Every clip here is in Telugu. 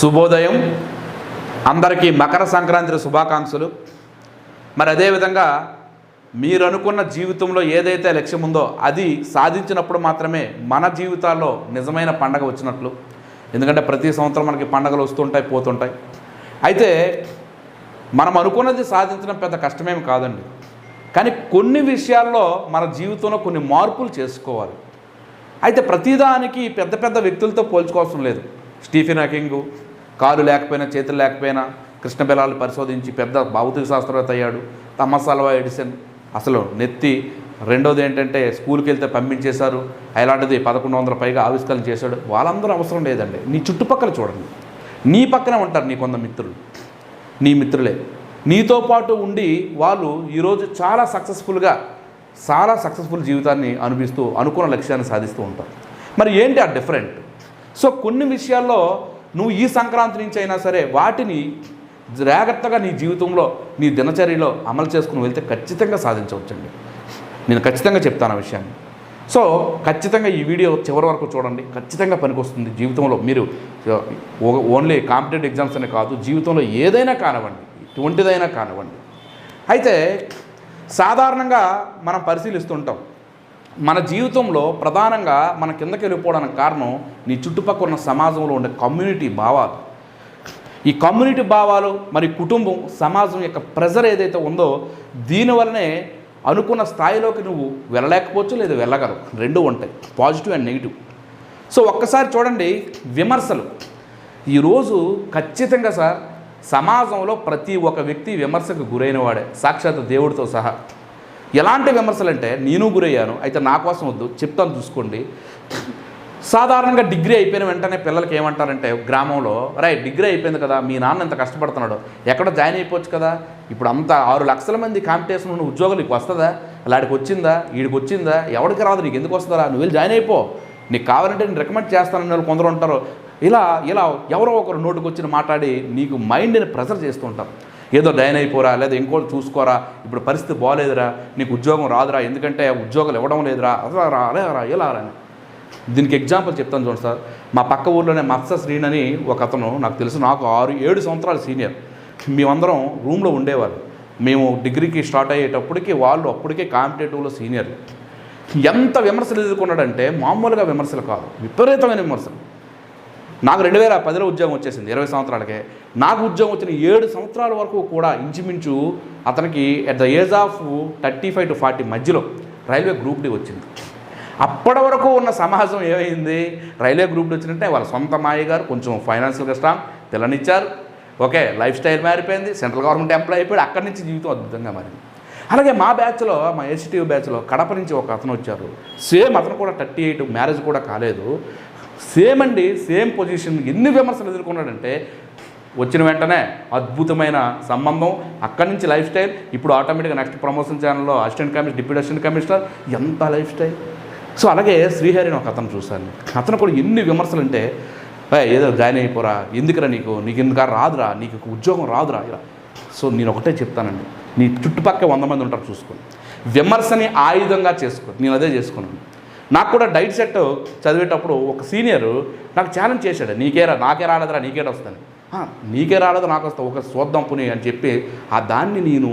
శుభోదయం. అందరికీ మకర సంక్రాంతి శుభాకాంక్షలు. మరి అదేవిధంగా మీరు అనుకున్న జీవితంలో ఏదైతే లక్ష్యం ఉందో అది సాధించినప్పుడు మాత్రమే మన జీవితాల్లో నిజమైన పండగ వచ్చినట్లు. ఎందుకంటే ప్రతి సంవత్సరం మనకి పండగలు వస్తుంటాయి పోతుంటాయి అయితే మనం అనుకున్నది సాధించడం పెద్ద కష్టమేమి కాదండి. కానీ కొన్ని విషయాల్లో మన జీవితంలో కొన్ని మార్పులు చేసుకోవాలి. అయితే ప్రతిదానికి పెద్ద పెద్ద వ్యక్తులతో పోల్చుకోవాల్సిన లేదు. స్టీఫెన్ హకింగ్ కాలు లేకపోయినా చేతులు లేకపోయినా కృష్ణ పరిశోధించి పెద్ద భౌతిక శాస్త్రవేత్త అయ్యాడు. Thomas Alva Edison. అసలు నెత్తి రెండోది ఏంటంటే స్కూల్కి వెళ్తే పంపించేశారు. అలాంటిది పదకొండు వందల పైగా ఆవిష్కరణ చేశాడు. వాళ్ళందరూ అవసరం లేదండి. నీ చుట్టుపక్కల చూడండి. నీ పక్కనే ఉంటారు నీ కొంత మిత్రులు. నీ మిత్రులే. నీతో పాటు ఉండి వాళ్ళు ఈరోజు చాలా సక్సెస్ఫుల్గా చాలా సక్సెస్ఫుల్ జీవితాన్ని అనుభవిస్తూ అనుకున్న లక్ష్యాన్ని సాధిస్తూ ఉంటారు. మరి ఏంటి ఆ డిఫరెంట్? సో కొన్ని విషయాల్లో నువ్వు ఈ సంక్రాంతి నుంచి అయినా సరే వాటిని జాగ్రత్తగా నీ జీవితంలో నీ దినచర్యలో అమలు చేసుకుని వెళ్తే ఖచ్చితంగా సాధించవచ్చండి. నేను ఖచ్చితంగా చెప్తాను ఆ విషయాన్ని. సో ఖచ్చితంగా ఈ వీడియో చివరి వరకు చూడండి. ఖచ్చితంగా పనికొస్తుంది జీవితంలో. మీరు ఓన్లీ కాంపిటేటివ్ ఎగ్జామ్స్ అనే కాదు జీవితంలో ఏదైనా కానివ్వండి ఎటువంటిదైనా కానివ్వండి. అయితే సాధారణంగా మనం పరిశీలిస్తుంటాం. మన జీవితంలో ప్రధానంగా మన కిందకి వెళ్ళిపోవడానికి కారణం నీ చుట్టుపక్కల ఉన్న సమాజంలో ఉండే కమ్యూనిటీ భావాలు. ఈ కమ్యూనిటీ భావాలు మరి కుటుంబం సమాజం యొక్క ప్రెజర్ ఏదైతే ఉందో దీనివల్లనే అనుకున్న స్థాయిలోకి నువ్వు వెళ్ళలేకపోవచ్చు లేదా వెళ్ళగలవు. రెండు ఉంటాయి పాజిటివ్ అండ్ నెగిటివ్ సో ఒక్కసారి చూడండి విమర్శలు. ఈరోజు ఖచ్చితంగా సార్ సమాజంలో ప్రతి ఒక్క వ్యక్తి విమర్శకు గురైన వాడే సాక్షాత్ దేవుడితో సహా. ఎలాంటి విమర్శలు అంటే నేను గురయ్యాను అయితే నా కోసం వద్దు చెప్తాను చూసుకోండి. సాధారణంగా డిగ్రీ అయిపోయిన వెంటనే పిల్లలకి ఏమంటారంటే గ్రామంలో రైట్ డిగ్రీ అయిపోయింది కదా మీ నాన్న ఎంత కష్టపడుతున్నాడు ఎక్కడ జాయిన్ అయిపోవచ్చు కదా? ఇప్పుడు అంత ఆరు లక్షల మంది కాంపిటీషన్ ఉన్న ఉద్యోగాలు నీకు వస్తుందా? అలాడికి వచ్చిందా? వీడికి వచ్చిందా? ఎవరికి రాదు నీకు ఎందుకు వస్తుందా? నువ్వు వెళ్ళి జాయిన్ అయిపో. నీకు కావాలంటే నేను రికమెండ్ చేస్తానని వాళ్ళు కొందరు ఉంటారు. ఇలా ఇలా ఎవరో ఒకరు నోటికి వచ్చిన మాట్లాడి నీకు మైండ్ని ప్రెజర్ చేస్తూ ఉంటారు. ఏదో డైన్ అయిపోరా లేదా ఇంకోటి చూసుకోరా ఇప్పుడు పరిస్థితి బాగాలేదురా నీకు ఉద్యోగం రాదురా ఎందుకంటే ఉద్యోగాలు ఇవ్వడం లేదురా అసలు రా అలా రా ఇలా రా దీనికి ఎగ్జాంపుల్ చెప్తాను చూడండి సార్. మా పక్క ఊర్లోనే మత్స శ్రీన్ అని ఒక అతను నాకు తెలుసు నాకు ఆరు ఏడు సంవత్సరాల సీనియర్. మేమందరం రూమ్లో ఉండేవారు మేము డిగ్రీకి స్టార్ట్ అయ్యేటప్పటికి వాళ్ళు అప్పటికే కాంపిటేటివ్లో సీనియర్ ఎంత విమర్శలు ఎదుర్కొన్నాడంటే మామూలుగా విమర్శలు కాదు విపరీతమైన విమర్శలు. నాకు రెండు వేల పదిలో ఉద్యోగం వచ్చేసింది ఇరవై సంవత్సరాలకే. నాకు ఉద్యోగం వచ్చిన ఏడు సంవత్సరాల వరకు కూడా ఇంచుమించు అతనికి at the age of thirty five to forty మధ్యలో రైల్వే గ్రూప్ డి వచ్చింది. అప్పటి వరకు ఉన్న సమాజం ఏమైంది? రైల్వే గ్రూప్ డి వచ్చినట్టే వాళ్ళ సొంత మాయ గారు కొంచెం ఫైనాన్షియల్ స్ట్రాంగ్ తెల్లనిచ్చారు. ఓకే లైఫ్ స్టైల్ మారిపోయింది సెంట్రల్ గవర్నమెంట్ ఎంప్లాయ్ అయిపోయాడు అక్కడి నుంచి జీవితం అద్భుతంగా మారింది. అలాగే మా బ్యాచ్లో మా ఎస్టీవ్ బ్యాచ్లో కడప నుంచి ఒక అతను వచ్చారు. సేమ్ అతను కూడా థర్టీ ఎయిట్ మ్యారేజ్ కూడా కాలేదు. సేమ్ అండి సేమ్ పొజిషన్ ఎన్ని విమర్శలు ఎదుర్కొన్నాడంటే వచ్చిన వెంటనే అద్భుతమైన సంబంధం అక్కడి నుంచి లైఫ్ స్టైల్ ఇప్పుడు ఆటోమేటిక్గా నెక్స్ట్ ప్రమోషన్ ఛానల్లో assistant commissioner deputy assistant commissioner ఎంత లైఫ్ స్టైల్. సో అలాగే శ్రీహరిని ఒక అతను చూశాను. అతను కూడా ఎన్ని విమర్శలు అంటే ఏదో జాయిన్ అయిపోరా ఎందుకురా నీకు? నీకు ఇంకా రాదురా నీకు ఉద్యోగం రాదురా ఇలా. సో నేను ఒకటే చెప్తానండి నీ చుట్టుపక్కల వంద మంది ఉంటారు చూసుకోండి విమర్శని ఆయుధంగా చేసుకో నేను అదే చేసుకున్నాను. నాకు కూడా డైట్ సెట్ చదివేటప్పుడు ఒక సీనియర్ నాకు ఛాలెంజ్ చేశాడు నీకేరా నాకే రాలేదురా నీకే వస్తాను. నీకే రాలేదు నాకు వస్తా ఒక చూద్దాం పుని అని చెప్పి ఆ దాన్ని నేను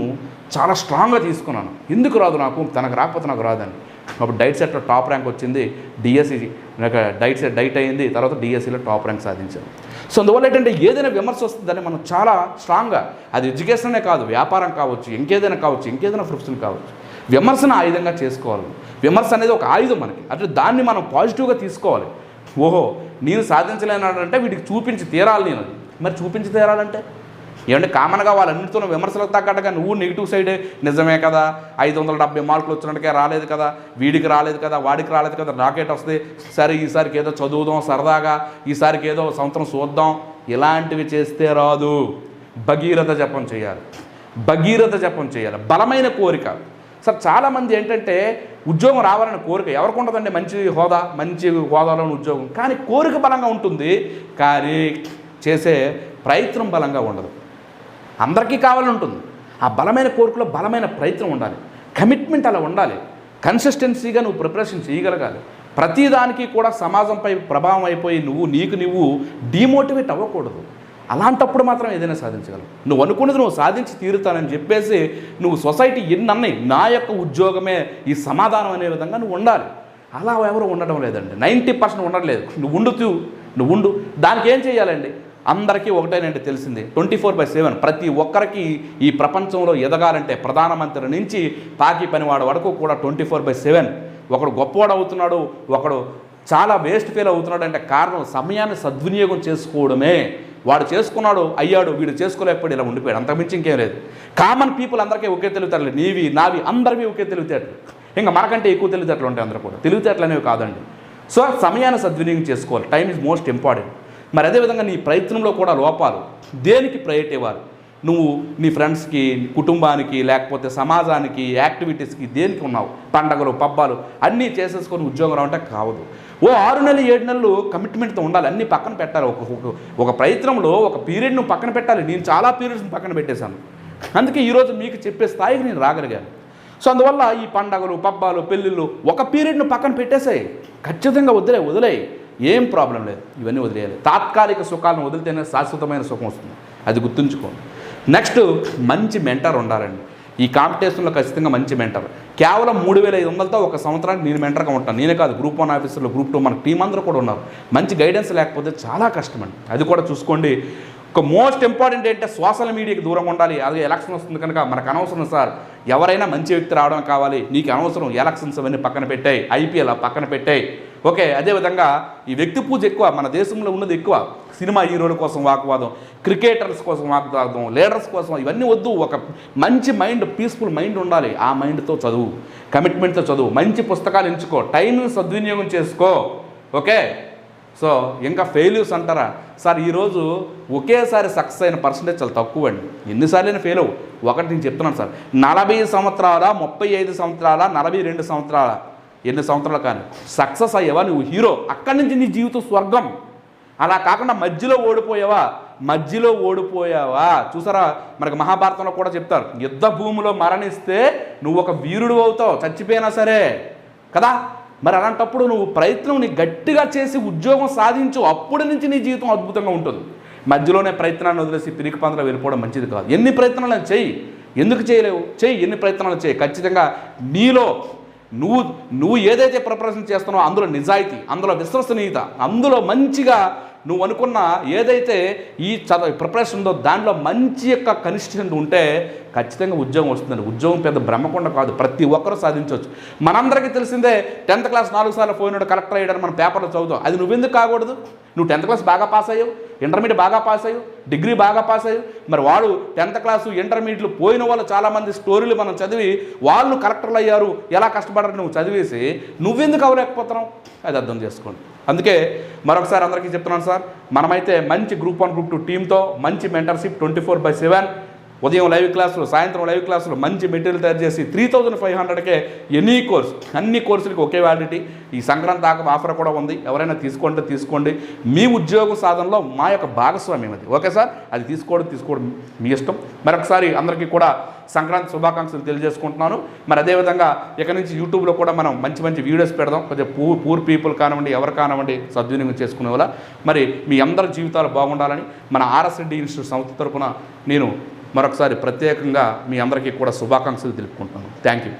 చాలా స్ట్రాంగ్గా తీసుకున్నాను. ఎందుకు రాదు నాకు? తనకు రాకపోతే నాకు రాదని. అప్పుడు డైట్ సెట్లో టాప్ ర్యాంక్ వచ్చింది డిఎస్సి నాకు డైట్ సెట్ డైట్ అయింది తర్వాత డిఎస్సిలో టాప్ ర్యాంక్ సాధించాను. సో అందువల్ల ఏంటంటే ఏదైనా విమర్శ వస్తుందని మనం చాలా స్ట్రాంగ్గా అది ఎడ్యుకేషనే కాదు వ్యాపారం కావచ్చు ఇంకేదైనా కావచ్చు ఇంకేదైనా ప్రొఫెషన్ కావచ్చు. విమర్శను ఆయుధంగా చేసుకోవాలి. విమర్శ అనేది ఒక ఆయుధం మనకి. అంటే దాన్ని మనం పాజిటివ్గా తీసుకోవాలి. ఓహో నేను సాధించలేనంటే వీటికి చూపించి తీరాలి నేను అది. మరి చూపించి తీరాలంటే? ఏమంటే కామన్గా వాళ్ళన్నింటితో విమర్శలకు తగ్గట్టుగా నువ్వు నెగిటివ్ సైడ్ నిజమే కదా ఐదు వందల డెబ్బై మార్కులు వచ్చినట్టుగా రాలేదు కదా వీడికి రాలేదు కదా వాడికి రాలేదు కదా రాకెట్ వస్తుంది. సరే ఈసారికి ఏదో చదువుదాం సరదాగా ఈసారికి ఏదో సంవత్సరం చూద్దాం. ఇలాంటివి చేస్తే రాదు. భగీరథ జపం చేయాలి. భగీరథ జపం చేయాలి. బలమైన కోరిక. సార్ చాలామంది ఏంటంటే ఉద్యోగం రావాలని కోరిక ఎవరికి ఉండదండి మంచి హోదా మంచి హోదాలో ఉద్యోగం. కానీ కోరిక బలంగా ఉంటుంది కానీ చేసే ప్రయత్నం బలంగా ఉండదు. అందరికీ కావాలని ఉంటుంది. ఆ బలమైన కోరికలో బలమైన ప్రయత్నం ఉండాలి. కమిట్మెంట్ అలా ఉండాలి. కన్సిస్టెన్సీగా నువ్వు ప్రిపరేషన్ చేయగలగాలి. ప్రతిదానికి కూడా సమాజంపై ప్రభావం అయిపోయి నువ్వు నీకు నువ్వు డిమోటివేట్ అవ్వకూడదు. అలాంటప్పుడు మాత్రం ఏదైనా సాధించగలవు నువ్వు అనుకున్నది నువ్వు సాధించి తీరుతానని చెప్పేసి నువ్వు సొసైటీ ఎన్ని అన్నాయి నా యొక్క ఉద్యోగమే ఈ సమాధానం అనే విధంగా నువ్వు ఉండాలి. అలా ఎవరు ఉండడం లేదండి. నైంటీ పర్సెంట్ ఉండట్లేదు. నువ్వు ఉండుతూ నువ్వు ఉండు. దానికి ఏం చేయాలండి? అందరికీ ఒకటేనంటే తెలిసింది. ట్వంటీ ఫోర్ బై సెవెన్ ప్రతి ఒక్కరికి ఈ ప్రపంచంలో ఎదగాలంటే ప్రధానమంత్రి నుంచి పాకి పనివాడు వరకు కూడా ట్వంటీ ఫోర్ బై సెవెన్. ఒకడు గొప్పవాడు అవుతున్నాడు ఒకడు చాలా వేస్ట్ ఫీల్ అవుతున్నాడు అంటే కారణం సమయాన్ని సద్వినియోగం చేసుకోవడమే. వాడు చేసుకున్నాడు అయ్యాడు వీడు చేసుకోలేకపోయాడు ఇలా ఉండిపోయాడు. అంతకుమించి ఇంకేం లేదు. కామన్ పీపుల్ అందరికీ ఒకే తెలివితేటలు. నీవి నావి అందరివి ఒకే తెలివితేటలు. ఇంకా మనకంటే ఎక్కువ తెలివితేటలు ఉంటాయి అందరూ కూడా. తెలివితేటలు అనేవి కాదండి. సో సమయాన్ని సద్వినియోగం చేసుకోవాలి. టైం ఈజ్ మోస్ట్ ఇంపార్టెంట్ మరి అదేవిధంగా నీ ప్రయత్నంలో కూడా లోపాలు. దేనికి ప్రయట్ ఇవ్వాలి? నువ్వు నీ ఫ్రెండ్స్కి కుటుంబానికి లేకపోతే సమాజానికి యాక్టివిటీస్కి దేనికి ఉన్నావు? పండగలు పబ్బాలు అన్నీ చేసేసుకొని ఉద్యోగం రావంటే కావదు. ఓ ఆరు నెలలు ఏడు నెలలు కమిట్మెంట్తో ఉండాలి. అన్ని పక్కన పెట్టాలి. ఒక ఒక- ప్రయత్నంలో ఒక పీరియడ్ నువ్వు పక్కన పెట్టాలి. నేను చాలా పీరియడ్స్ని పక్కన పెట్టేశాను. అందుకే ఈరోజు మీకు చెప్పే స్థాయికి నేను రాగలిగాను. సో అందువల్ల ఈ పండగలు పబ్బాలు పెళ్ళిళ్ళు ఒక పీరియడ్ను పక్కన పెట్టేసాయి. ఖచ్చితంగా వదిలే వదిలేయి. ఏం ప్రాబ్లం లేదు. ఇవన్నీ వదిలేయాలి. తాత్కాలిక సుఖాలను వదిలితేనే శాశ్వతమైన సుఖం వస్తుంది. అది గుర్తుంచుకోండి. నెక్స్ట్ మంచి మెంటర్ ఉండాలండి. ఈ కాంపిటీషన్లో ఖచ్చితంగా మంచి మెంటర్ కేవలం మూడు వేల ఐదు వందలతో ఒక సంవత్సరానికి నేను మెంటర్గా ఉంటాను. నేనే కాదు గ్రూప్ వన్ ఆఫీసర్లు గ్రూప్ టూ మన టీం అందరూ కూడా ఉన్నారు. మంచి గైడెన్స్ లేకపోతే చాలా కష్టమండి అది కూడా చూసుకోండి. ఒక మోస్ట్ ఇంపార్టెంట్ ఏంటంటే సోషల్ మీడియాకి దూరంగా ఉండాలి. అలాగే ఎలక్షన్ వస్తుంది కనుక మనకు అనవసరం సార్. ఎవరైనా మంచి వ్యక్తి రావడం కావాలి. నీకు అనవసరం ఎలక్షన్స్ అవన్నీ పక్కన పెట్టాయి. ఐపీఎల్ పక్కన పెట్టాయి. ఓకే అదేవిధంగా ఈ వ్యక్తి పూజ ఎక్కువ మన దేశంలో ఉన్నది ఎక్కువ. సినిమా హీరోల కోసం వాగ్వాదం క్రికెటర్స్ కోసం వాగ్వాదం లీడర్స్ కోసం ఇవన్నీ వద్దు. ఒక మంచి మైండ్ పీస్ఫుల్ మైండ్ ఉండాలి. ఆ మైండ్తో చదువు కమిట్మెంట్తో చదువు మంచి పుస్తకాలు ఎంచుకో టైంని సద్వినియోగం చేసుకో. ఓకే? సో ఇంకా ఫెయిల్యూర్స్ అంటారా? సార్ ఈరోజు ఒకేసారి సక్సెస్ అయిన పర్సంటేజ్ చాలా తక్కువ అండి ఎన్నిసార్లు ఫెయిల్ అవ్వు ఒకటి నేను చెప్తున్నాను సార్. నలభై సంవత్సరాల ముప్పై ఐదు సంవత్సరాల నలభై రెండు సంవత్సరాల ఎన్ని సంవత్సరాలు కానీ. సక్సెస్ అయ్యావా నువ్వు హీరో? అక్కడి నుంచి నీ జీవితం స్వర్గం. అలా కాకుండా మధ్యలో ఓడిపోయావా? మధ్యలో ఓడిపోయావా? చూసారా? మనకు మహాభారతంలో కూడా చెప్తారు యుద్ధ భూమిలో మరణిస్తే నువ్వు ఒక వీరుడు అవుతావు చచ్చిపోయినా సరే. కదా? మరి అలాంటప్పుడు నువ్వు ప్రయత్నం నీ గట్టిగా చేసి ఉద్యోగం సాధించు అప్పటి నుంచి నీ జీవితం అద్భుతంగా ఉంటుంది. మధ్యలోనే ప్రయత్నాన్ని వదిలేసి పిరికి పందలో వెళ్ళిపోవడం మంచిది కాదు. ఎన్ని ప్రయత్నాలు చెయ్యి ఎందుకు చేయలేవు? చెయ్యి ఎన్ని ప్రయత్నాలు చేయి? ఖచ్చితంగా నీలో నువ్వు నువ్వు ఏదైతే ప్రిపరేషన్ చేస్తున్నావో అందులో నిజాయితీ అందులో విశ్వసనీయత అందులో మంచిగా నువ్వు అనుకున్న ఏదైతే ఈ చదువు ప్రిపరేషన్ ఉందో దాంట్లో మంచి యొక్క కనిష్ఠితి ఉంటే ఖచ్చితంగా ఉద్యోగం వస్తుందండి. ఉద్యోగం పెద్ద బ్రహ్మకొండ కాదు ప్రతి ఒక్కరూ సాధించవచ్చు. మనందరికీ తెలిసిందే టెన్త్ క్లాస్ నాలుగు సార్లు పోయినాడు కలెక్టర్ అయ్యాడని మన పేపర్లో చదువుతాం. అది నువ్వెందుకు కాకూడదు? నువ్వు టెన్త్ క్లాస్ బాగా పాస్ అయ్యావు ఇంటర్మీడియట్ బాగా పాస్ అయ్యావు డిగ్రీ బాగా పాస్ అయ్యావు. మరి వాడు టెన్త్ క్లాసు ఇంటర్మీడియట్లు పోయిన వాళ్ళు చాలామంది స్టోరీలు మనం చదివి వాళ్ళు కలెక్టర్లు అయ్యారు ఎలా కష్టపడారు నువ్వు చదివేసి నువ్వెందుకు అవ్వలేకపోతున్నావు అది అర్థం చేసుకోండి. అందుకే మరొకసారి అందరికీ చెప్తున్నాను సార్ మనమైతే మంచి గ్రూప్ వన్ గ్రూప్ టూ టీంతో మంచి మెంటర్షిప్ ట్వంటీ ఫోర్ బై సెవెన్ ఉదయం లైవ్ క్లాసులు సాయంత్రం లైవ్ క్లాసులు మంచి మెటీరియల్ తయారు చేసి త్రీ థౌజండ్ ఫైవ్ హండ్రెడ్కే ఎనీ కోర్స్ అన్ని కోర్సులకి ఒకే వ్యాలిడిటీ ఈ సంక్రాంతి దాకా ఆఫర్ కూడా ఉంది. ఎవరైనా తీసుకోండి తీసుకోండి. మీ ఉద్యోగ సాధనలో మా యొక్క భాగస్వామ్యం అది ఓకే సార్? అది తీసుకోవడం తీసుకోవడం మీ ఇష్టం. మరొకసారి అందరికీ కూడా సంక్రాంతి శుభాకాంక్షలు తెలియజేసుకుంటున్నాను. మరి అదేవిధంగా ఇక నుంచి యూట్యూబ్లో కూడా మనం మంచి మంచి వీడియోస్ పెడదాం. కొంచెం పూర్ పూర్ పీపుల్ కానివ్వండి ఎవరు కానివ్వండి సద్వినియోగం చేసుకునే వల్ల మరి మీ అందరి జీవితాలు బాగుండాలని మన ఆర్ఎస్ రెడ్డి ఇన్స్టిట్యూట్ సంస్థ తరఫున నేను మరొకసారి ప్రత్యేకంగా మీ అందరికీ కూడా శుభాకాంక్షలు తెలుపుకుంటున్నాను. Thank you.